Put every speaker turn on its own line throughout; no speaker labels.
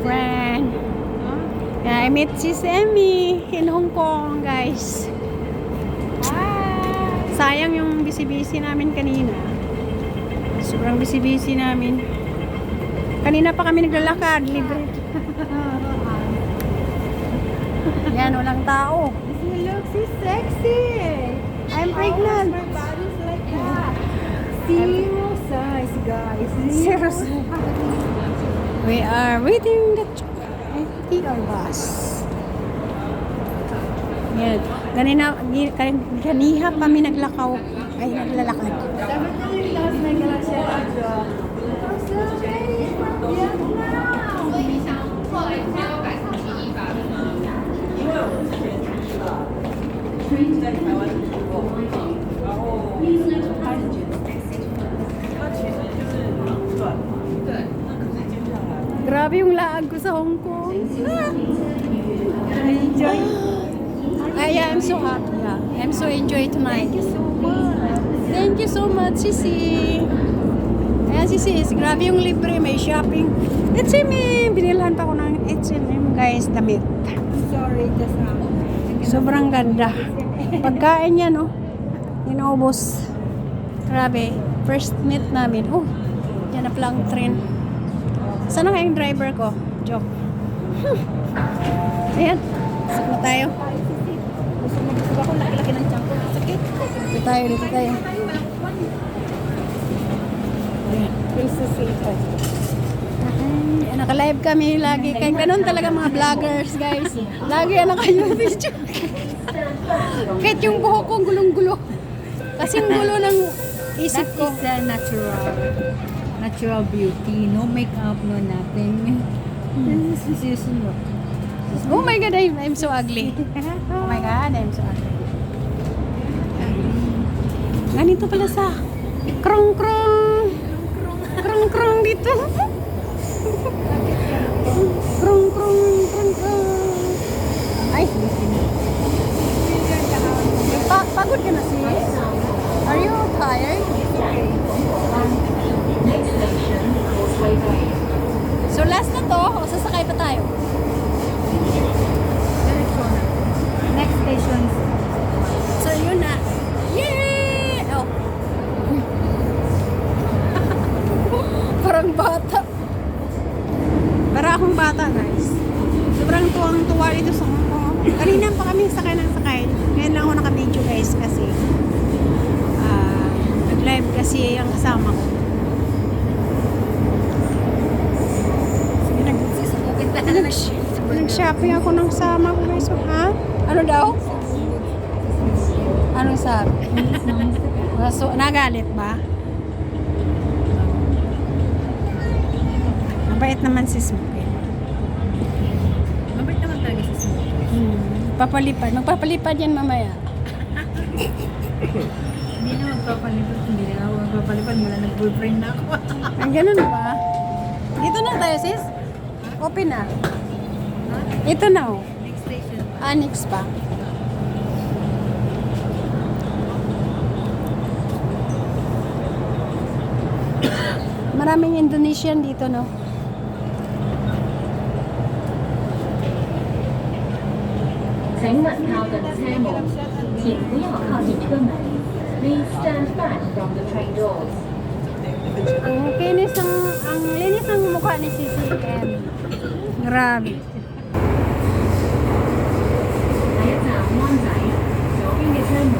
friend. Yeah, I met si Emmy in Hong Kong, guys. Sayang yung busy-busy namin kanina. Sobrang busy-busy namin. Kanina pa kami naglalakad, libre. Yan, walang tao.
She looks so sexy.
I'm pregnant.
My body's like that. Zero size, guys.
Zero size. We are waiting the TR bus. Yan. Kan- kaniha kami naglakaw. Ay, naglalakad. Ko sa Hong Kong. Ah! Enjoy. Ay, I'm so happy. Yeah. I'm so enjoy tonight.
Thank you so much.
Thank you so much, Sisi. Ayan, Sisi. is Grabe yung libre. May shopping. H&M. Binilhan pa ko ng H&M, guys. Damit.
I'm sorry, just um,
Sobrang ganda. Pagkain niya, no? Inubos. Grabe. First meet namin. Oh, yan na pala ang train. Sana nga yung driver ko? Joke. Ayan. Pasok na tayo.
gusto ako laki-laki ng tiyan ko. Sakit.
Dito tayo, dito tayo. Ayan.
So safe.
Ay, naka-live kami lagi. Kaya ganun talaga mga vloggers, guys. Lagi yan naka-video. Kahit yung buhok ko gulong-gulo. Kasing gulo ng isip
That
ko.
is a natural, natural beauty. No makeup, no nothing. This is look.
Oh my God, I'm, I'm so ugly. Oh my God, I'm so ugly. Ganito pala sa krong-krong. Krong-krong dito. Krong-krong, krong-krong. Ay, pa pagod ka na sis? Are you tired? So last na to, o sasakay pa tayo?
Next station.
So yun na. Yay! Oh. Parang bata. Para akong bata, guys. Sobrang tuwang-tuwa dito sa Hong Kong. Kanina pa kami sakay ng sakay. Ngayon lang ako naka-video, guys, kasi ah, nag-live kasi ang kasama ko. Nag-shopping ako ng kasama ko, guys. Ha? Ano daw? Anong sabi? so, nagalit ba? Mabait naman si Smokey.
Mabait naman talaga si Smokey.
Hmm. Papalipad. Magpapalipad yan mamaya.
Hindi na magpapalipad. Hindi na ako magpapalipad. Mula nag-boyfriend na ako.
Ang ganun ba? Dito na tayo, sis. Open na. Ito na oh.
Next station.
Ah, next pa. Maraming Indonesian dito, no?
Please stand back from the train doors.
Ang kinis ang, ang linis ng mukha ni CCM. Grabe. Monday, so in the term,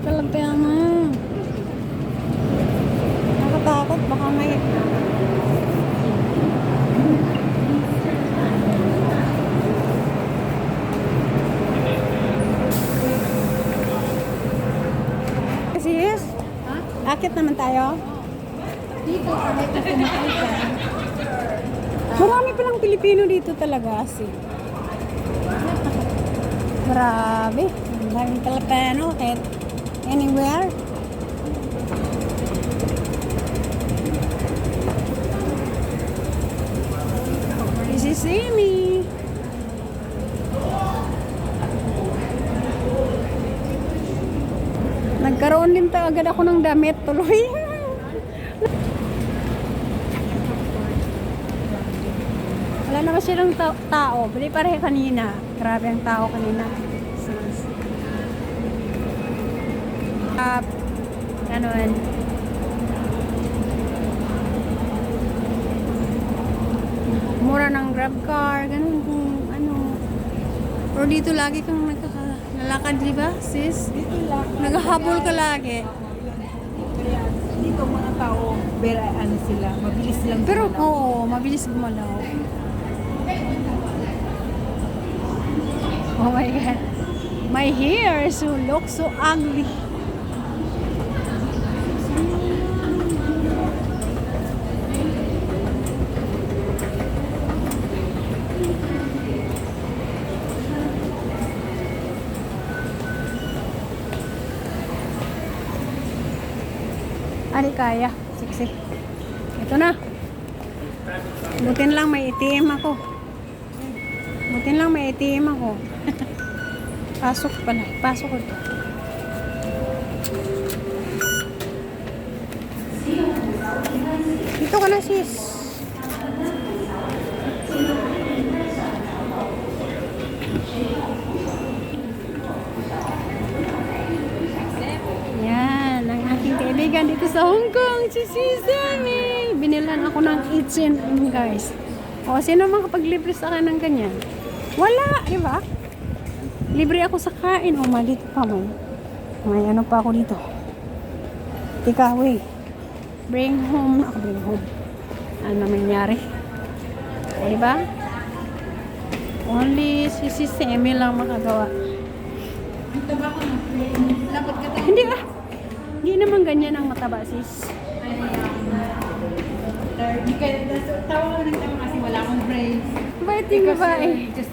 Talaga na. Nakatakot. Baka may... Yes.
Ha?
Akit naman tayo.
Dito, kami ito kumakita.
Marami palang Pilipino dito talaga kasi. Grabe. Ang daming Pilipino kahit anywhere. This is Amy. Nagkaroon din ta agad ako ng damit tuloy. Wala naman silang ta- tao. Bali pareho kanina. Grabe ang tao kanina. Uh, ganun. Mura ng grab car. Ganun kung ano. Pero dito lagi kang nagkakalakad, di ba, sis?
Dito lang.
Naghahabol ka lagi.
Dito mga tao, very ano sila, mabilis lang
Pero oo, mabilis gumalaw. Oh my God. My hair so look so ugly. Ari kaya. Siksi. Ito na. Butin lang may itim ako. Butin lang may itim ako. Pasok pala. Pasok ko. Dito ka na sis. Yan, ang aking kaibigan dito sa Hong Kong, si Sisami. Binilan ako ng 18 guys. O, sino makapaglibre sa akin ng ganyan? Wala, di ba? Libre ako sa kain. O, dito pa may. May ano pa ako dito. Tikawi. Bring home. Ako bring home. Ano nangyari? O, di ba? Only si Sisami lang makagawa.
Dito ba ako na? Lapot ka tayo.
Hindi ah. Hindi naman ganyan ang mataba sis.
Hindi kayo, tawa ko ng tawa kasi wala akong brains.
Bait yung babae.
Just,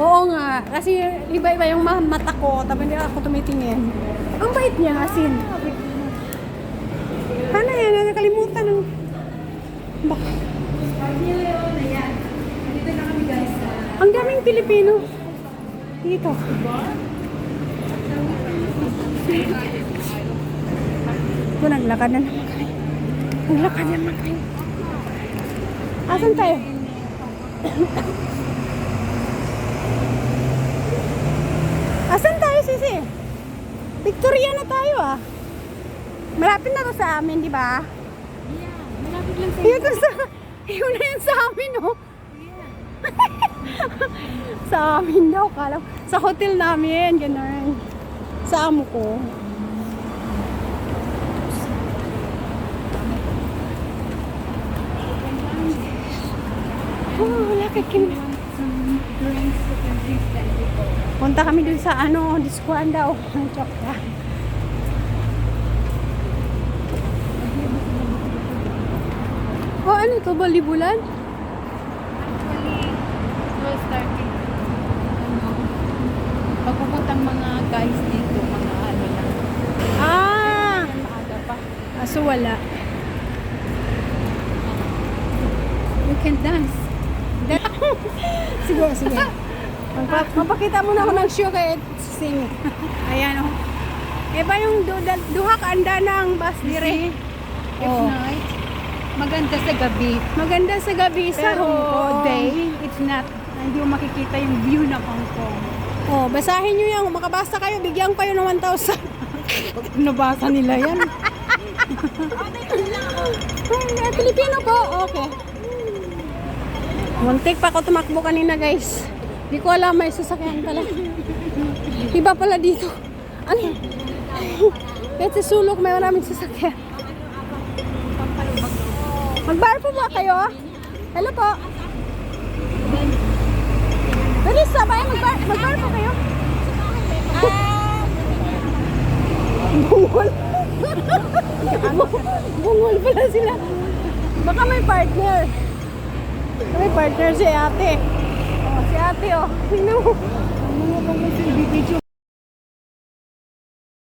Oo nga. Kasi iba-iba yung ma- mata ko. Tapos hindi ako tumitingin. Ang bait niya asin. Paano yan? Nakalimutan ng... Bak
dito na kami guys sa
ang daming Pilipino. Dito. Ito, naglakad na naman kami. Naglakad na naman kami. Asan tayo? Asan tayo, Sisi? Victoria na tayo ah. Malapit na to sa amin, di ba?
Malapit lang sa
Yun sa... Yun na yun sa amin, oh. sa amin daw, kala Sa hotel namin, ganun. Sa amo ko. Kim. Punta kami dun sa ano, diskuan daw. Ang chokra. Oh, ano to? Balibulan?
Well, starting. Pagpuputang mga guys dito, mga ano lang.
Ah!
Maaga pa.
Aso wala.
You can dance.
Sige, sige. Mapakita mo na ako ng show kay Sing. Ayan oh. Eh ba yung du duha ka anda ng bus dire?
If
Oh.
night, maganda sa gabi.
Maganda sa gabi sa
Pero
Hong Kong.
day, it's not, hindi mo makikita yung view ng Hong Kong.
Oh, basahin nyo yan. Makabasa kayo, bigyan kayo ng 1,000.
Nabasa nila yan.
Ay, Pilipino ko. Okay. Muntik pa ako tumakbo kanina, guys. Di ko alam may sasakyan pala. Iba pala dito. Ano? Kahit sa sulok, may maraming sasakyan. Mag-bar po ba kayo? Hello po. Bilis, sabay, mag-bar, mag-bar po kayo. Bungol. Bungol pala sila. Baka may partner. May partner si ate. Oh, si ate oh. Sino? Ano mo bang may silbi video?